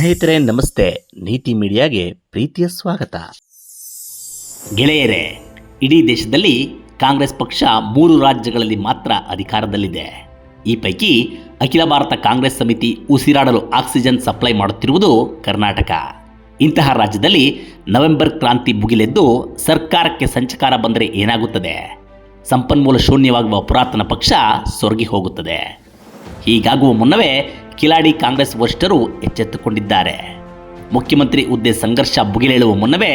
ಸ್ನೇಹಿತರೆ, ನಮಸ್ತೆ. ನೀತಿ ಮೀಡಿಯಾಗೆ ಪ್ರೀತಿಯ ಸ್ವಾಗತ. ಗೆಳೆಯರೇ, ಇಡೀ ದೇಶದಲ್ಲಿ ಕಾಂಗ್ರೆಸ್ ಪಕ್ಷ ಮೂರು ರಾಜ್ಯಗಳಲ್ಲಿ ಮಾತ್ರ ಅಧಿಕಾರದಲ್ಲಿದೆ. ಈ ಪೈಕಿ ಅಖಿಲ ಭಾರತ ಕಾಂಗ್ರೆಸ್ ಸಮಿತಿ ಉಸಿರಾಡಲು ಆಕ್ಸಿಜನ್ ಸಪ್ಲೈ ಮಾಡುತ್ತಿರುವುದು ಕರ್ನಾಟಕ. ಇಂತಹ ರಾಜ್ಯದಲ್ಲಿ ನವೆಂಬರ್ ಕ್ರಾಂತಿ ಮುಗಿಲೆದ್ದು ಸರ್ಕಾರಕ್ಕೆ ಸಂಚಕಾರ ಬಂದರೆ ಏನಾಗುತ್ತದೆ? ಸಂಪನ್ಮೂಲ ಶೂನ್ಯವಾಗುವ ಪುರಾತನ ಪಕ್ಷ ಸೊರಗಿ ಹೋಗುತ್ತದೆ. ಹೀಗಾಗುವ ಮುನ್ನವೇ ಕಿಲಾಡಿ ಕಾಂಗ್ರೆಸ್ ವರಿಷ್ಠರು ಎಚ್ಚೆತ್ತುಕೊಂಡಿದ್ದಾರೆ. ಮುಖ್ಯಮಂತ್ರಿ ಹುದ್ದೆ ಸಂಘರ್ಷ ಭುಗಿಲೇಳುವ ಮುನ್ನವೇ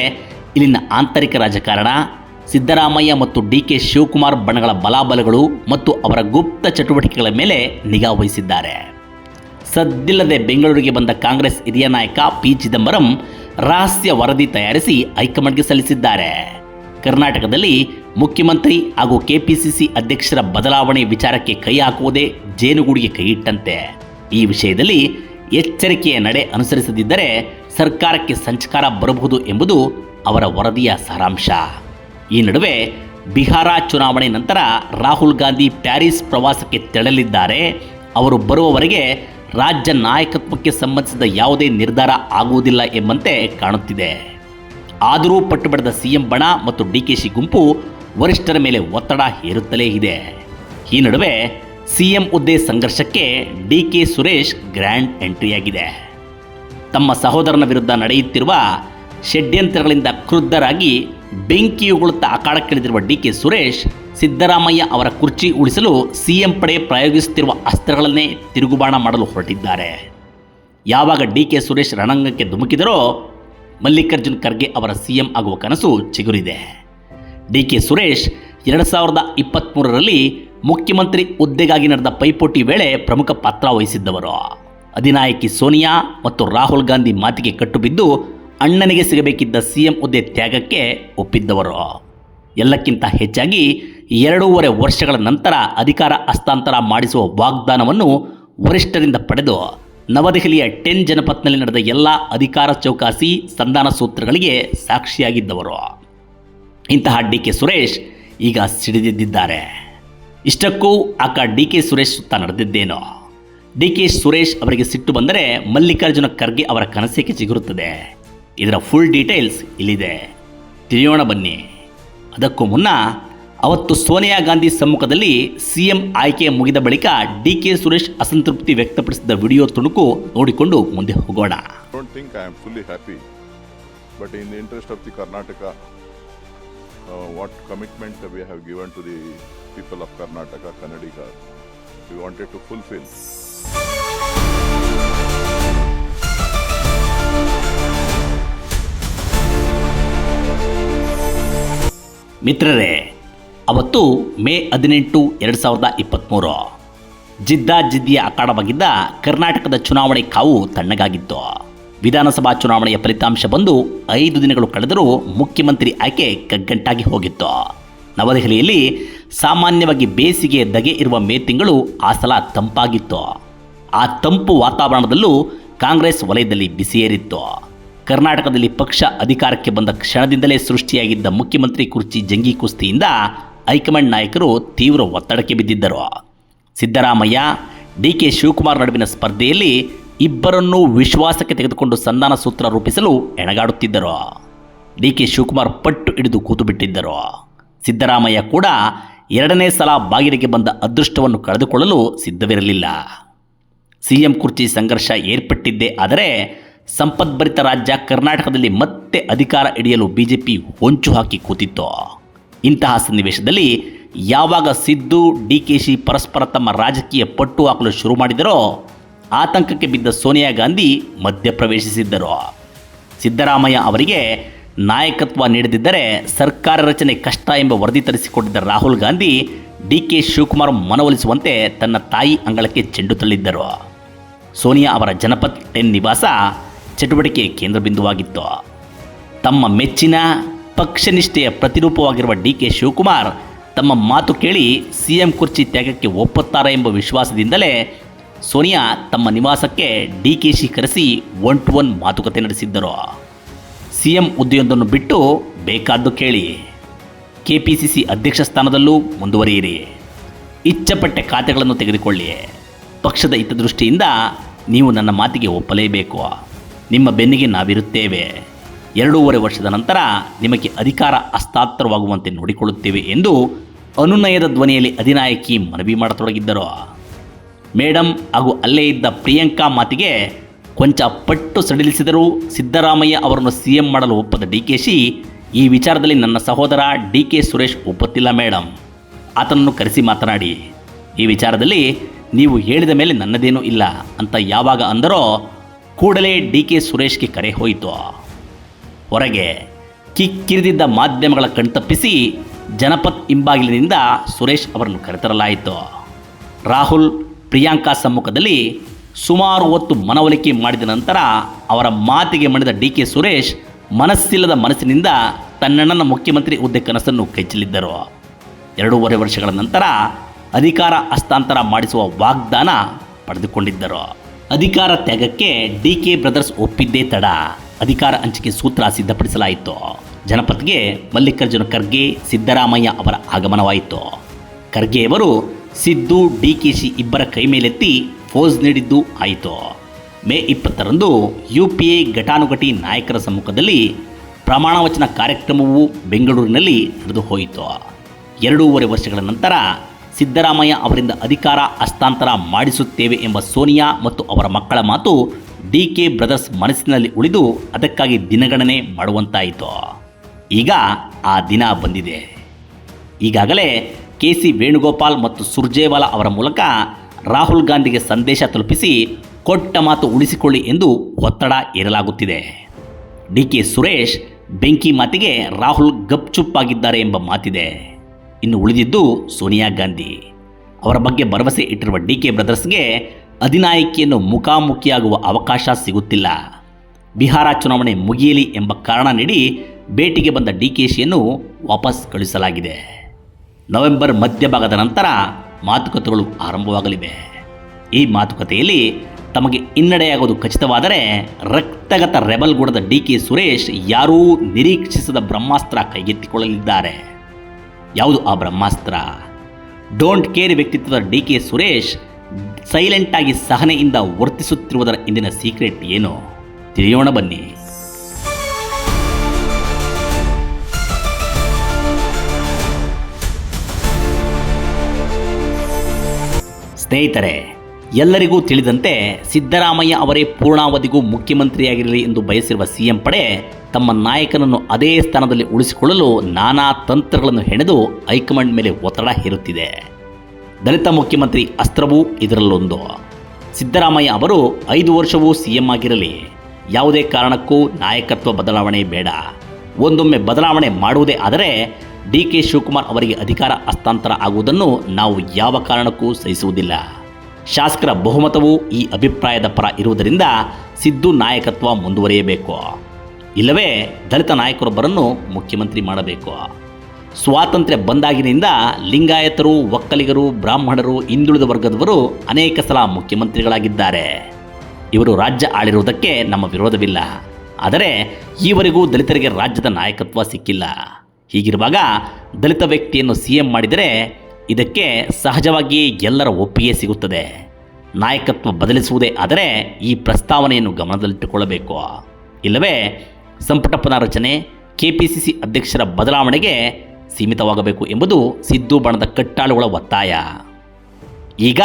ಇಲ್ಲಿನ ಆಂತರಿಕ ರಾಜಕಾರಣ, ಸಿದ್ದರಾಮಯ್ಯ ಮತ್ತು ಡಿ ಕೆ ಶಿವಕುಮಾರ್ ಬಣಗಳ ಬಲಾಬಲಗಳು ಮತ್ತು ಅವರ ಗುಪ್ತ ಚಟುವಟಿಕೆಗಳ ಮೇಲೆ ನಿಗಾ ವಹಿಸಿದ್ದಾರೆ. ಸದ್ದಿಲ್ಲದೆ ಬೆಂಗಳೂರಿಗೆ ಬಂದ ಕಾಂಗ್ರೆಸ್ ಹಿರಿಯ ನಾಯಕ ಪಿ ಚಿದಂಬರಂ ರಹಸ್ಯ ವರದಿ ತಯಾರಿಸಿ ಹೈಕಮಾಂಡ್ಗೆ ಸಲ್ಲಿಸಿದ್ದಾರೆ. ಕರ್ನಾಟಕದಲ್ಲಿ ಮುಖ್ಯಮಂತ್ರಿ ಹಾಗೂ ಕೆಪಿಸಿಸಿ ಅಧ್ಯಕ್ಷರ ಬದಲಾವಣೆ ವಿಚಾರಕ್ಕೆ ಕೈ ಹಾಕುವುದೇ ಜೇನುಗೂಡಿಗೆ ಕೈಯಿಟ್ಟಂತೆ. ಈ ವಿಷಯದಲ್ಲಿ ಎಚ್ಚರಿಕೆಯ ನಡೆ ಅನುಸರಿಸದಿದ್ದರೆ ಸರ್ಕಾರಕ್ಕೆ ಸಂಚಕಾರ ಬರಬಹುದು ಎಂಬುದು ಅವರ ವರದಿಯ ಸಾರಾಂಶ. ಈ ನಡುವೆ ಬಿಹಾರ ಚುನಾವಣೆ ನಂತರ ರಾಹುಲ್ ಗಾಂಧಿ ಪ್ಯಾರಿಸ್ ಪ್ರವಾಸಕ್ಕೆ ತೆರಳಲಿದ್ದಾರೆ. ಅವರು ಬರುವವರೆಗೆ ರಾಜ್ಯ ನಾಯಕತ್ವಕ್ಕೆ ಸಂಬಂಧಿಸಿದ ಯಾವುದೇ ನಿರ್ಧಾರ ಆಗುವುದಿಲ್ಲ ಎಂಬಂತೆ ಕಾಣುತ್ತಿದೆ. ಆದರೂ ಪಟ್ಟು ಬಡಿದ ಸಿಎಂ ಬಣ ಮತ್ತು ಡಿಕೆಶಿ ಗುಂಪು ವರಿಷ್ಠರ ಮೇಲೆ ಒತ್ತಡ ಹೇರುತ್ತಲೇ ಇದೆ. ಈ ನಡುವೆ ಸಿಎಂ ಹುದ್ದೆ ಸಂಘರ್ಷಕ್ಕೆ ಡಿ ಕೆ ಸುರೇಶ್ ಗ್ರ್ಯಾಂಡ್ ಎಂಟ್ರಿಯಾಗಿದೆ. ತಮ್ಮ ಸಹೋದರನ ವಿರುದ್ಧ ನಡೆಯುತ್ತಿರುವ ಷಡ್ಯಂತ್ರಗಳಿಂದ ಕ್ರುದ್ಧರಾಗಿ ಬೆಂಕಿಯುಗುಳುತ್ತಾ ಅಖಾಡಕ್ಕಿಳಿದಿರುವ ಡಿ ಕೆ ಸುರೇಶ್ ಸಿದ್ದರಾಮಯ್ಯ ಅವರ ಕುರ್ಚಿ ಉಳಿಸಲು ಸಿಎಂ ಪಡೆ ಪ್ರಯೋಗಿಸುತ್ತಿರುವ ಅಸ್ತ್ರಗಳನ್ನೇ ತಿರುಗುಬಾಣ ಮಾಡಲು ಹೊರಟಿದ್ದಾರೆ. ಯಾವಾಗ ಡಿ ಕೆ ಸುರೇಶ್ ರಣಾಂಗಕ್ಕೆ ಧುಮುಕಿದರೋ ಮಲ್ಲಿಕಾರ್ಜುನ್ ಖರ್ಗೆ ಅವರ ಸಿಎಂ ಆಗುವ ಕನಸು ಚಿಗುರಿದೆ. ಡಿ ಕೆ ಸುರೇಶ್ ಎರಡು ಸಾವಿರದ ಇಪ್ಪತ್ತ್ಮೂರರಲ್ಲಿ ಮುಖ್ಯಮಂತ್ರಿ ಹುದ್ದೆಗಾಗಿ ನಡೆದ ಪೈಪೋಟಿ ವೇಳೆ ಪ್ರಮುಖ ಪಾತ್ರ ವಹಿಸಿದ್ದವರು. ಅಧಿನಾಯಕಿ ಸೋನಿಯಾ ಮತ್ತು ರಾಹುಲ್ ಗಾಂಧಿ ಮಾತಿಗೆ ಕಟ್ಟುಬಿದ್ದು, ಅಣ್ಣನಿಗೆ ಸಿಗಬೇಕಿದ್ದ ಸಿಎಂ ಹುದ್ದೆ ತ್ಯಾಗಕ್ಕೆ ಒಪ್ಪಿದ್ದವರು. ಎಲ್ಲಕ್ಕಿಂತ ಹೆಚ್ಚಾಗಿ ಎರಡೂವರೆ ವರ್ಷಗಳ ನಂತರ ಅಧಿಕಾರ ಹಸ್ತಾಂತರ ಮಾಡಿಸುವ ವಾಗ್ದಾನವನ್ನು ವರಿಷ್ಠರಿಂದ ಪಡೆದು, ನವದೆಹಲಿಯ ಟೆನ್ ಜನಪತ್ನಲ್ಲಿ ನಡೆದ ಎಲ್ಲ ಅಧಿಕಾರ ಚೌಕಾಸಿ ಸಂಧಾನ ಸೂತ್ರಗಳಿಗೆ ಸಾಕ್ಷಿಯಾಗಿದ್ದವರು. ಇಂತಹ ಡಿ ಕೆ ಸುರೇಶ್ ಈಗ ಸಿಡಿದಿದ್ದಾರೆ ಇಷ್ಟಕ್ಕೂ ಆಕ ಡಿ ಕೆ ಸುರೇಶ್ ಸುತ್ತ ನಡೆದಿದ್ದೇನೋ. ಡಿ ಕೆ ಸುರೇಶ್ ಅವರಿಗೆ ಸಿಟ್ಟು ಬಂದರೆ ಮಲ್ಲಿಕಾರ್ಜುನ ಖರ್ಗೆ ಅವರ ಕನಸಿಗೆ ಚಿಗುರುತ್ತದೆ. ಇದರ ಫುಲ್ ಡೀಟೇಲ್ಸ್ ಇಲ್ಲಿದೆ. ತಿಳಿಯೋಣ ಬನ್ನಿ. ಅದಕ್ಕೂ ಮುನ್ನ ಅವತ್ತು ಸೋನಿಯಾ ಗಾಂಧಿ ಸಮ್ಮುಖದಲ್ಲಿ ಸಿಎಂ ಆಯ್ಕೆ ಮುಗಿದ ಬಳಿಕ ಡಿ ಕೆ ಸುರೇಶ್ ಅಸಂತೃಪ್ತಿ ವ್ಯಕ್ತಪಡಿಸಿದ ವಿಡಿಯೋ ತುಣುಕು ನೋಡಿಕೊಂಡು ಮುಂದೆ ಹೋಗೋಣ. But in the interest of the Karnataka, uh, what commitment we have given to the people of Karnataka, Kannadiga, we wanted to fulfill. ಮಿತ್ರರೇ ಅವತ್ತು ಮೇ ಹದಿನೆಂಟು ಎರಡು ಸಾವಿರದ ಇಪ್ಪತ್ತ್ಮೂರು ಜಿದ್ದಾ ಜಿದ್ದಿಯ ಅಖಾಡವಾಗಿದ್ದ ಕರ್ನಾಟಕದ ಚುನಾವಣೆ ಕಾವು ತಣ್ಣಗಾಗಿತ್ತು ವಿಧಾನಸಭಾ ಚುನಾವಣೆಯ ಫಲಿತಾಂಶ ಬಂದು ಐದು ದಿನಗಳು ಕಳೆದರೂ ಮುಖ್ಯಮಂತ್ರಿ ಆಯ್ಕೆ ಕಗ್ಗಂಟಾಗಿ ಹೋಗಿತ್ತು ನವದೆಹಲಿಯಲ್ಲಿ ಸಾಮಾನ್ಯವಾಗಿ ಬೇಸಿಗೆ ದಗೆ ಇರುವ ಮೇ ತಿಂಗಳು ಆ ಸಲ ತಂಪಾಗಿತ್ತು. ಆ ತಂಪು ವಾತಾವರಣದಲ್ಲೂ ಕಾಂಗ್ರೆಸ್ ವಲಯದಲ್ಲಿ ಬಿಸಿಯೇರಿತ್ತು. ಕರ್ನಾಟಕದಲ್ಲಿ ಪಕ್ಷ ಅಧಿಕಾರಕ್ಕೆ ಬಂದ ಕ್ಷಣದಿಂದಲೇ ಸೃಷ್ಟಿಯಾಗಿದ್ದ ಮುಖ್ಯಮಂತ್ರಿ ಕುರ್ಚಿ ಜಂಗಿ ಕುಸ್ತಿಯಿಂದ ಹೈಕಮಾಂಡ್ ನಾಯಕರು ತೀವ್ರ ಒತ್ತಡಕ್ಕೆ ಬಿದ್ದಿದ್ದರು. ಸಿದ್ದರಾಮಯ್ಯ ಡಿ ಕೆ ಶಿವಕುಮಾರ್ ನಡುವಿನ ಸ್ಪರ್ಧೆಯಲ್ಲಿ ಇಬ್ಬರನ್ನೂ ವಿಶ್ವಾಸಕ್ಕೆ ತೆಗೆದುಕೊಂಡು ಸಂಧಾನ ಸೂತ್ರ ರೂಪಿಸಲು ಎಣಗಾಡುತ್ತಿದ್ದರು. ಡಿ ಕೆ ಶಿವಕುಮಾರ್ ಪಟ್ಟು ಹಿಡಿದು ಕೂತು ಬಿಟ್ಟಿದ್ದರು. ಸಿದ್ದರಾಮಯ್ಯ ಕೂಡ ಎರಡನೇ ಸಲ ಬಾಗಿಲಿಗೆ ಬಂದ ಅದೃಷ್ಟವನ್ನು ಕಳೆದುಕೊಳ್ಳಲು ಸಿದ್ಧವಿರಲಿಲ್ಲ. ಸಿಎಂ ಕುರ್ಚಿ ಸಂಘರ್ಷ ಏರ್ಪಟ್ಟಿದ್ದೇ ಆದರೆ ಸಂಪದ್ಭರಿತ ರಾಜ್ಯ ಕರ್ನಾಟಕದಲ್ಲಿ ಮತ್ತೆ ಅಧಿಕಾರ ಹಿಡಿಯಲು ಬಿಜೆಪಿ ಹೊಂಚು ಹಾಕಿ ಕೂತಿತ್ತು. ಇಂತಹ ಸನ್ನಿವೇಶದಲ್ಲಿ ಯಾವಾಗ ಸಿದ್ದು, ಡಿ ಕೆ ಸಿ ಪರಸ್ಪರ ತಮ್ಮ ರಾಜಕೀಯ ಪಟ್ಟು ಹಾಕಲು ಶುರು ಮಾಡಿದರೋ ಆತಂಕಕ್ಕೆ ಬಿದ್ದ ಸೋನಿಯಾ ಗಾಂಧಿ ಮಧ್ಯಪ್ರವೇಶಿಸಿದ್ದರು. ಸಿದ್ದರಾಮಯ್ಯ ಅವರಿಗೆ ನಾಯಕತ್ವ ನೀಡದಿದ್ದರೆ ಸರ್ಕಾರ ರಚನೆ ಕಷ್ಟ ಎಂಬ ವರದಿ ತರಿಸಿಕೊಟ್ಟಿದ್ದ ರಾಹುಲ್ ಗಾಂಧಿ ಡಿ ಕೆ ಶಿವಕುಮಾರ್ ಮನವೊಲಿಸುವಂತೆ ತನ್ನ ತಾಯಿ ಅಂಗಳಕ್ಕೆ ಚೆಂಡು ತಳ್ಳಿದ್ದರು. ಸೋನಿಯಾ ಅವರ ಜನಪದ್ ಟೆನ್ ನಿವಾಸ ಚಟುವಟಿಕೆ ಕೇಂದ್ರ ಬಿಂದುವಾಗಿತ್ತು ತಮ್ಮ ಮೆಚ್ಚಿನ ಪಕ್ಷನಿಷ್ಠೆಯ ಪ್ರತಿರೂಪವಾಗಿರುವ ಡಿ ಕೆ ಶಿವಕುಮಾರ್ ತಮ್ಮ ಮಾತು ಕೇಳಿ ಸಿಎಂ ಕುರ್ಚಿ ತ್ಯಾಗಕ್ಕೆ ಒಪ್ಪುತ್ತಾರೆ ಎಂಬ ವಿಶ್ವಾಸದಿಂದಲೇ ಸೋನಿಯಾ ತಮ್ಮ ನಿವಾಸಕ್ಕೆ ಡಿ ಕೆ ಶಿ ಕರೆಸಿ ಒನ್ ಟು ಒನ್ ಮಾತುಕತೆ ನಡೆಸಿದ್ದರು. ಸಿಎಂ ಹುದ್ದೆಯೊಂದನ್ನು ಬಿಟ್ಟು ಬೇಕಾದ್ದು ಕೇಳಿ. ಕೆಪಿಸಿಸಿ ಅಧ್ಯಕ್ಷ ಸ್ಥಾನದಲ್ಲೂ ಮುಂದುವರಿಯಿರಿ. ಇಚ್ಛಪಟ್ಟೆ ಖಾತೆಗಳನ್ನು ತೆಗೆದುಕೊಳ್ಳಿ. ಪಕ್ಷದ ಹಿತದೃಷ್ಟಿಯಿಂದ ನೀವು ನನ್ನ ಮಾತಿಗೆ ಒಪ್ಪಲೇಬೇಕು. ನಿಮ್ಮ ಬೆನ್ನಿಗೆ ನಾವಿರುತ್ತೇವೆ. ಎರಡೂವರೆ ವರ್ಷದ ನಂತರ ನಿಮಗೆ ಅಧಿಕಾರ ಹಸ್ತಾಂತರವಾಗುವಂತೆ ನೋಡಿಕೊಳ್ಳುತ್ತೇವೆ ಎಂದು ಅನುನಯದ ಧ್ವನಿಯಲ್ಲಿ ಅಧಿನಾಯಕಿ ಮನವಿ ಮಾಡತೊಡಗಿದ್ದರು. ಮೇಡಮ್ ಹಾಗೂ ಅಲ್ಲೇ ಇದ್ದ ಪ್ರಿಯಾಂಕಾ ಮಾತಿಗೆ ಕೊಂಚ ಪಟ್ಟು ಸಡಿಲಿಸಿದರೂ ಸಿದ್ದರಾಮಯ್ಯ ಅವರನ್ನು ಸಿ ಎಂ ಮಾಡಲು ಒಪ್ಪದ ಡಿ ಕೆ ಶಿ, ಈ ವಿಚಾರದಲ್ಲಿ ನನ್ನ ಸಹೋದರ ಡಿ ಕೆ ಸುರೇಶ್ ಒಪ್ಪುತ್ತಿಲ್ಲ ಮೇಡಮ್ ಆತನನ್ನು ಕರೆಸಿ ಮಾತನಾಡಿ. ಈ ವಿಚಾರದಲ್ಲಿ ನೀವು ಹೇಳಿದ ಮೇಲೆ ನನ್ನದೇನೂ ಇಲ್ಲ ಅಂತ ಯಾವಾಗ ಅಂದರೋ ಕೂಡಲೇ ಡಿ ಕೆ ಸುರೇಶ್ಗೆ ಕರೆ ಹೋಯಿತು. ಹೊರಗೆ ಕಿಕ್ಕಿರಿದಿದ್ದ ಮಾಧ್ಯಮಗಳ ಕಣ್ತಪ್ಪಿಸಿ ಜನಪತ್ ಹಿಂಬಾಗಿಲಿನಿಂದ ಸುರೇಶ್ ಅವರನ್ನು ಕರೆತರಲಾಯಿತು. ರಾಹುಲ್, ಪ್ರಿಯಾಂಕಾ ಸಮ್ಮುಖದಲ್ಲಿ ಸುಮಾರು ಹೊತ್ತು ಮನವೊಲಿಕೆ ಮಾಡಿದ ನಂತರ ಅವರ ಮಾತಿಗೆ ಮಣಿದ ಡಿ ಕೆ ಸುರೇಶ್ ಮನಸ್ಸಿಲ್ಲದ ಮನಸ್ಸಿನಿಂದ ತನ್ನಣ್ಣನ ಮುಖ್ಯಮಂತ್ರಿ ಹುದ್ದೆ ಕನಸನ್ನು ಕೈಚಲಿದ್ದರು. ಎರಡೂವರೆ ವರ್ಷಗಳ ನಂತರ ಅಧಿಕಾರ ಹಸ್ತಾಂತರ ಮಾಡಿಸುವ ವಾಗ್ದಾನ ಪಡೆದುಕೊಂಡಿದ್ದರು. ಅಧಿಕಾರ ತ್ಯಾಗಕ್ಕೆ ಡಿ ಕೆ ಬ್ರದರ್ಸ್ ಒಪ್ಪಿದ್ದೇ ತಡ. ಅಧಿಕಾರ ಹಂಚಿಕೆ ಸೂತ್ರ ಸಿದ್ಧಪಡಿಸಲಾಯಿತು. ಜನಪತ್ಗೆ ಮಲ್ಲಿಕಾರ್ಜುನ ಖರ್ಗೆ, ಸಿದ್ದರಾಮಯ್ಯ ಅವರ ಆಗಮನವಾಯಿತು. ಖರ್ಗೆಯವರು ಸಿದ್ದು ಡಿ ಕೆ ಶಿ ಇಬ್ಬರ ಕೈ ಮೇಲೆತ್ತಿ ಫೋಸ್ ನೀಡಿದ್ದು ಆಯಿತು. ಮೇ ಇಪ್ಪತ್ತರಂದು ಯು ಪಿ ಎ ಘಟಾನುಘಟಿ ನಾಯಕರ ಸಮ್ಮುಖದಲ್ಲಿ ಪ್ರಮಾಣವಚನ ಕಾರ್ಯಕ್ರಮವು ಬೆಂಗಳೂರಿನಲ್ಲಿ ನಡೆದು ಹೋಯಿತು. ಎರಡೂವರೆ ವರ್ಷಗಳ ನಂತರ ಸಿದ್ದರಾಮಯ್ಯ ಅವರಿಂದ ಅಧಿಕಾರ ಹಸ್ತಾಂತರ ಮಾಡಿಸುತ್ತೇವೆ ಎಂಬ ಸೋನಿಯಾ ಮತ್ತು ಅವರ ಮಕ್ಕಳ ಮಾತು ಡಿ ಕೆ ಬ್ರದರ್ಸ್ ಮನಸ್ಸಿನಲ್ಲಿ ಉಳಿದು ಅದಕ್ಕಾಗಿ ದಿನಗಣನೆ ಮಾಡುವಂತಾಯಿತು. ಈಗ ಆ ದಿನ ಬಂದಿದೆ. ಈಗಾಗಲೇ ಕೆ ಸಿ ವೇಣುಗೋಪಾಲ್ ಮತ್ತು ಸುರ್ಜೇವಾಲಾ ಅವರ ಮೂಲಕ ರಾಹುಲ್ ಗಾಂಧಿಗೆ ಸಂದೇಶ ತಲುಪಿಸಿ ಕೊಟ್ಟ ಮಾತು ಉಳಿಸಿಕೊಳ್ಳಿ ಎಂದು ಒತ್ತಡ ಏರಲಾಗುತ್ತಿದೆ ಡಿ ಕೆ ಸುರೇಶ್ ಬೆಂಕಿ ಮಾತಿಗೆ ರಾಹುಲ್ ಗಪ್ಚುಪ್ಪಾಗಿದ್ದಾರೆ ಎಂಬ ಮಾತಿದೆ. ಇನ್ನು ಉಳಿದಿದ್ದು ಸೋನಿಯಾ ಗಾಂಧಿ. ಅವರ ಬಗ್ಗೆ ಭರವಸೆ ಇಟ್ಟಿರುವ ಡಿ ಕೆ ಬ್ರದರ್ಸ್ಗೆ ಅಧಿನಾಯಕಿಯನ್ನು ಮುಖಾಮುಖಿಯಾಗುವ ಅವಕಾಶ ಸಿಗುತ್ತಿಲ್ಲ. ಬಿಹಾರ ಚುನಾವಣೆ ಮುಗಿಯಲಿ ಎಂಬ ಕಾರಣ ನೀಡಿ ಭೇಟಿಗೆ ಬಂದ ಡಿ ಕೆ ಶಿಯನ್ನು ವಾಪಸ್ ಕಳುಹಿಸಲಾಗಿದೆ. ನವೆಂಬರ್ ಮಧ್ಯಭಾಗದ ನಂತರ ಮಾತುಕತೆಗಳು ಆರಂಭವಾಗಲಿವೆ. ಈ ಮಾತುಕತೆಯಲ್ಲಿ ತಮಗೆ ಹಿನ್ನಡೆಯಾಗೋದು ಖಚಿತವಾದರೆ, ರಕ್ತಗತ ರೆಬಲ್ಗೂಡದ ಡಿ ಕೆ ಸುರೇಶ್ ಯಾರೂ ನಿರೀಕ್ಷಿಸದ ಬ್ರಹ್ಮಾಸ್ತ್ರ ಕೈಗೆತ್ತಿಕೊಳ್ಳಲಿದ್ದಾರೆ. ಯಾವುದು ಆ ಬ್ರಹ್ಮಾಸ್ತ್ರ? ಡೋಂಟ್ ಕೇರ್ ವ್ಯಕ್ತಿತ್ವದ ಡಿ ಕೆ ಸುರೇಶ್ ಸೈಲೆಂಟಾಗಿ ಸಹನೆಯಿಂದ ವರ್ತಿಸುತ್ತಿರುವುದರ ಇಂದಿನ ಸೀಕ್ರೆಟ್ ಏನು? ತಿಳಿಯೋಣ ಬನ್ನಿ. ಸ್ನೇಹಿತರೆ, ಎಲ್ಲರಿಗೂ ತಿಳಿದಂತೆ ಸಿದ್ದರಾಮಯ್ಯ ಅವರೇ ಪೂರ್ಣಾವಧಿಗೂ ಮುಖ್ಯಮಂತ್ರಿಯಾಗಿರಲಿ ಎಂದು ಬಯಸಿರುವ ಸಿಎಂ ಪಡೆ ತಮ್ಮ ನಾಯಕನನ್ನು ಅದೇ ಸ್ಥಾನದಲ್ಲಿ ಉಳಿಸಿಕೊಳ್ಳಲು ನಾನಾ ತಂತ್ರಗಳನ್ನು ಹೆಣೆದು ಹೈಕಮಾಂಡ್ ಮೇಲೆ ಒತ್ತಡ ಹೇರುತ್ತಿದೆ. ದಲಿತ ಮುಖ್ಯಮಂತ್ರಿ ಅಸ್ತ್ರವೂ ಇದರಲ್ಲೊಂದು. ಸಿದ್ದರಾಮಯ್ಯ ಅವರು ಐದು ವರ್ಷವೂ ಸಿಎಂ ಆಗಿರಲಿ, ಯಾವುದೇ ಕಾರಣಕ್ಕೂ ನಾಯಕತ್ವ ಬದಲಾವಣೆ ಬೇಡ. ಒಂದೊಮ್ಮೆ ಬದಲಾವಣೆ ಮಾಡುವುದೇ ಆದರೆ ಡಿ ಕೆ ಶಿವಕುಮಾರ್ ಅವರಿಗೆ ಅಧಿಕಾರ ಹಸ್ತಾಂತರ ಆಗುವುದನ್ನು ನಾವು ಯಾವ ಕಾರಣಕ್ಕೂ ಸಹಿಸುವುದಿಲ್ಲ. ಶಾಸಕರ ಬಹುಮತವು ಈ ಅಭಿಪ್ರಾಯದ ಪರ ಇರುವುದರಿಂದ ಸಿದ್ದು ನಾಯಕತ್ವ ಮುಂದುವರಿಯಬೇಕು. ಇಲ್ಲವೇ ದಲಿತ ನಾಯಕರೊಬ್ಬರನ್ನು ಮುಖ್ಯಮಂತ್ರಿ ಮಾಡಬೇಕು. ಸ್ವಾತಂತ್ರ್ಯ ಬಂದಾಗಿನಿಂದ ಲಿಂಗಾಯತರು, ಒಕ್ಕಲಿಗರು, ಬ್ರಾಹ್ಮಣರು, ಹಿಂದುಳಿದ ವರ್ಗದವರು ಅನೇಕ ಸಲ ಮುಖ್ಯಮಂತ್ರಿಗಳಾಗಿದ್ದಾರೆ. ಇವರು ರಾಜ್ಯ ಆಳಿರುವುದಕ್ಕೆ ನಮ್ಮ ವಿರೋಧವಿಲ್ಲ. ಆದರೆ ಈವರೆಗೂ ದಲಿತರಿಗೆ ರಾಜ್ಯದ ನಾಯಕತ್ವ ಸಿಕ್ಕಿಲ್ಲ. ಹೀಗಿರುವಾಗ ದಲಿತ ವ್ಯಕ್ತಿಯನ್ನು ಸಿ ಎಂ ಮಾಡಿದರೆ ಇದಕ್ಕೆ ಸಹಜವಾಗಿ ಎಲ್ಲರ ಒಪ್ಪಿಗೆ ಸಿಗುತ್ತದೆ. ನಾಯಕತ್ವ ಬದಲಿಸುವುದೇ ಆದರೆ ಈ ಪ್ರಸ್ತಾವನೆಯನ್ನು ಗಮನದಲ್ಲಿಟ್ಟುಕೊಳ್ಳಬೇಕು. ಇಲ್ಲವೇ ಸಂಪುಟ ಪುನಾರಚನೆ ಕೆಪಿಸಿಸಿ ಅಧ್ಯಕ್ಷರ ಬದಲಾವಣೆಗೆ ಸೀಮಿತವಾಗಬೇಕು ಎಂಬುದು ಸಿದ್ದು ಬಣದ ಕಟ್ಟಾಳುಗಳ ಒತ್ತಾಯ. ಈಗ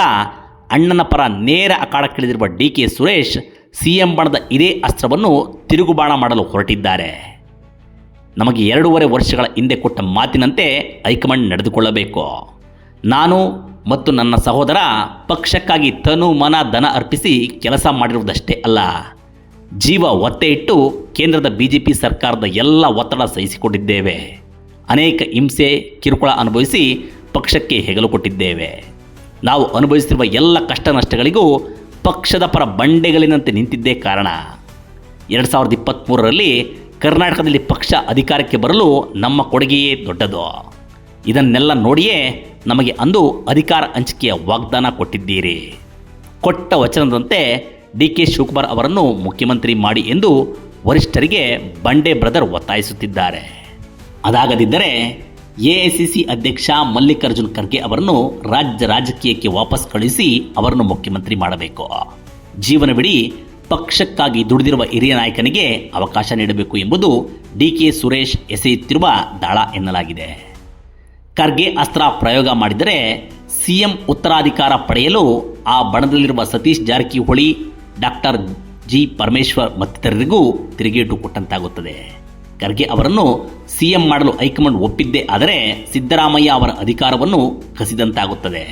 ಅಣ್ಣನ ಪರ ನೇರ ಅಖಾಡಕ್ಕಿಳಿದಿರುವ D K Suresh C M ಬಣದ ಇದೇ ಅಸ್ತ್ರವನ್ನು ತಿರುಗುಬಾಣ ಮಾಡಲು ಹೊರಟಿದ್ದಾರೆ. ನಮಗೆ ಎರಡೂವರೆ ವರ್ಷಗಳ ಹಿಂದೆ ಕೊಟ್ಟ ಮಾತಿನಂತೆ ಹೈಕಮಾಂಡ್ ನಡೆದುಕೊಳ್ಳಬೇಕು. ನಾನು ಮತ್ತು ನನ್ನ ಸಹೋದರ ಪಕ್ಷಕ್ಕಾಗಿ ತನು ಮನ ಧನ ಅರ್ಪಿಸಿ ಕೆಲಸ ಮಾಡಿರುವುದಷ್ಟೇ ಅಲ್ಲ. ಜೀವ ಒತ್ತೆ ಇಟ್ಟು ಕೇಂದ್ರದ ಬಿ ಜೆ ಪಿ ಸರ್ಕಾರದ ಎಲ್ಲ ಒತ್ತಡ ಸಹಿಸಿಕೊಂಡಿದ್ದೇವೆ. ಅನೇಕ ಹಿಂಸೆ, ಕಿರುಕುಳ ಅನುಭವಿಸಿ ಪಕ್ಷಕ್ಕೆ ಹೆಗಲು ಕೊಟ್ಟಿದ್ದೇವೆ. ನಾವು ಅನುಭವಿಸಿರುವ ಎಲ್ಲ ಕಷ್ಟ ನಷ್ಟಗಳಿಗೂ ಪಕ್ಷದ ಪರ ಬಂಡೆಗಳಿನಂತೆ ನಿಂತಿದ್ದೇ ಕಾರಣ. ಎರಡು ಸಾವಿರದ ಇಪ್ಪತ್ತ್ಮೂರರಲ್ಲಿ ಕರ್ನಾಟಕದಲ್ಲಿ ಪಕ್ಷ ಅಧಿಕಾರಕ್ಕೆ ಬರಲು ನಮ್ಮ ಕೊಡುಗೆಯೇ ದೊಡ್ಡದು. ಇದನ್ನೆಲ್ಲ ನೋಡಿಯೇ ನಮಗೆ ಅಂದು ಅಧಿಕಾರ ಹಂಚಿಕೆಯ ವಾಗ್ದಾನ ಕೊಟ್ಟಿದ್ದೀರಿ. ಕೊಟ್ಟ ವಚನದಂತೆ ಡಿ ಕೆ ಶಿವಕುಮಾರ್ ಅವರನ್ನು ಮುಖ್ಯಮಂತ್ರಿ ಮಾಡಿ ಎಂದು ವರಿಷ್ಠರಿಗೆ ಬಂಡೆ ಬ್ರದರ್ ಒತ್ತಾಯಿಸುತ್ತಿದ್ದಾರೆ. ಅದಾಗದಿದ್ದರೆ ಎಐಸಿಸಿ ಅಧ್ಯಕ್ಷ ಮಲ್ಲಿಕಾರ್ಜುನ್ ಖರ್ಗೆ ಅವರನ್ನು ರಾಜ್ಯ ರಾಜಕೀಯಕ್ಕೆ ವಾಪಸ್ ಕಳುಹಿಸಿ ಅವರನ್ನು ಮುಖ್ಯಮಂತ್ರಿ ಮಾಡಬೇಕು. ಜೀವನವಿಡೀ ಪಕ್ಷಕ್ಕಾಗಿ ದುಡಿದಿರುವ ಹಿರಿಯ ನಾಯಕನಿಗೆ ಅವಕಾಶ ನೀಡಬೇಕು ಎಂಬುದು ಡಿ ಕೆ ಸುರೇಶ್ ಎಸೆಯುತ್ತಿರುವ ದಾಳ ಎನ್ನಲಾಗಿದೆ. ಖರ್ಗೆ ಅಸ್ತ್ರ ಪ್ರಯೋಗ ಮಾಡಿದರೆ ಸಿಎಂ ಉತ್ತರಾಧಿಕಾರ ಪಡೆಯಲು ಆ ಬಣದಲ್ಲಿರುವ ಸತೀಶ್ ಜಾರಕಿಹೊಳಿ, ಡಾಕ್ಟರ್ ಜಿ. ಪರಮೇಶ್ವರ್ ಮತ್ತಿತರರಿಗೂ ತಿರುಗೇಟು ಕೊಟ್ಟಂತಾಗುತ್ತದೆ. ಖರ್ಗೆ ಅವರನ್ನು ಸಿಎಂ ಮಾಡಲು ಹೈಕಮಾಂಡ್ ಒಪ್ಪಿದ್ದೇ ಆದರೆ ಸಿದ್ದರಾಮಯ್ಯ ಅವರ ಅಧಿಕಾರವನ್ನು ಕಸಿದಂತಾಗುತ್ತದೆ.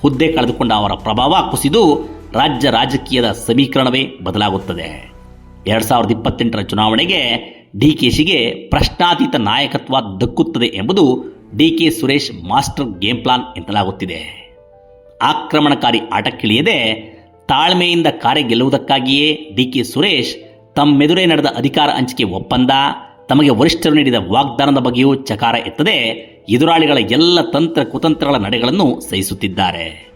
ಹುದ್ದೆ ಕಳೆದುಕೊಂಡ ಅವರ ಪ್ರಭಾವ ಕುಸಿದು ರಾಜ್ಯ ರಾಜಕೀಯದ ಸಮೀಕರಣವೇ ಬದಲಾಗುತ್ತದೆ. ಎರಡ್ ಸಾವಿರದ ಇಪ್ಪತ್ತೆಂಟರ ಚುನಾವಣೆಗೆ ಶಿಗೆ ಪ್ರಶ್ನಾತೀತ ನಾಯಕತ್ವ ದಕ್ಕುತ್ತದೆ ಎಂಬುದು DK Suresh master game plan ಎನ್ನಲಾಗುತ್ತಿದೆ. ಆಕ್ರಮಣಕಾರಿ ಆಟಕ್ಕಿಳಿಯದೆ ತಾಳ್ಮೆಯಿಂದ ಕಾರ್ಯ ಗೆಲ್ಲುವುದಕ್ಕಾಗಿಯೇ ಡಿ ಕೆ ಸುರೇಶ್ ತಮ್ಮೆದುರೇ ನಡೆದ ಅಧಿಕಾರ ಹಂಚಿಕೆ ಒಪ್ಪಂದ, ತಮಗೆ ವರಿಷ್ಠರು ನೀಡಿದ ವಾಗ್ದಾನದ ಬಗ್ಗೆಯೂ ಚಕಾರ ಎತ್ತದೆ. ಎದುರಾಳಿಗಳ ಎಲ್ಲ ತಂತ್ರ ಕುತಂತ್ರಗಳ ನಡೆಗಳನ್ನು ಸಹಿಸುತ್ತಿದ್ದಾರೆ.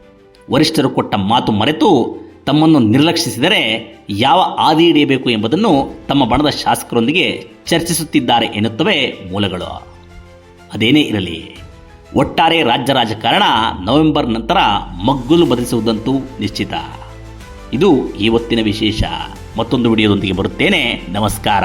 ವರಿಷ್ಠರು ಕೊಟ್ಟ ಮಾತು ಮರೆತು ತಮ್ಮನ್ನು ನಿರ್ಲಕ್ಷಿಸಿದರೆ ಯಾವ ಹಾದಿ ಹಿಡಿಯಬೇಕು ಎಂಬುದನ್ನು ತಮ್ಮ ಬಣದ ಶಾಸಕರೊಂದಿಗೆ ಚರ್ಚಿಸುತ್ತಿದ್ದಾರೆ ಎನ್ನುತ್ತವೆ ಮೂಲಗಳು. ಅದೇನೇ ಇರಲಿ, ಒಟ್ಟಾರೆ ರಾಜ್ಯ ರಾಜಕಾರಣ ನವೆಂಬರ್ ನಂತರ ಮಗ್ಗುಲು ಬದಲಿಸುವುದಂತೂ ನಿಶ್ಚಿತ. ಇದು ಇವತ್ತಿನ ವಿಶೇಷ. ಮತ್ತೊಂದು ವಿಡಿಯೋದೊಂದಿಗೆ ಬರುತ್ತೇನೆ. ನಮಸ್ಕಾರ.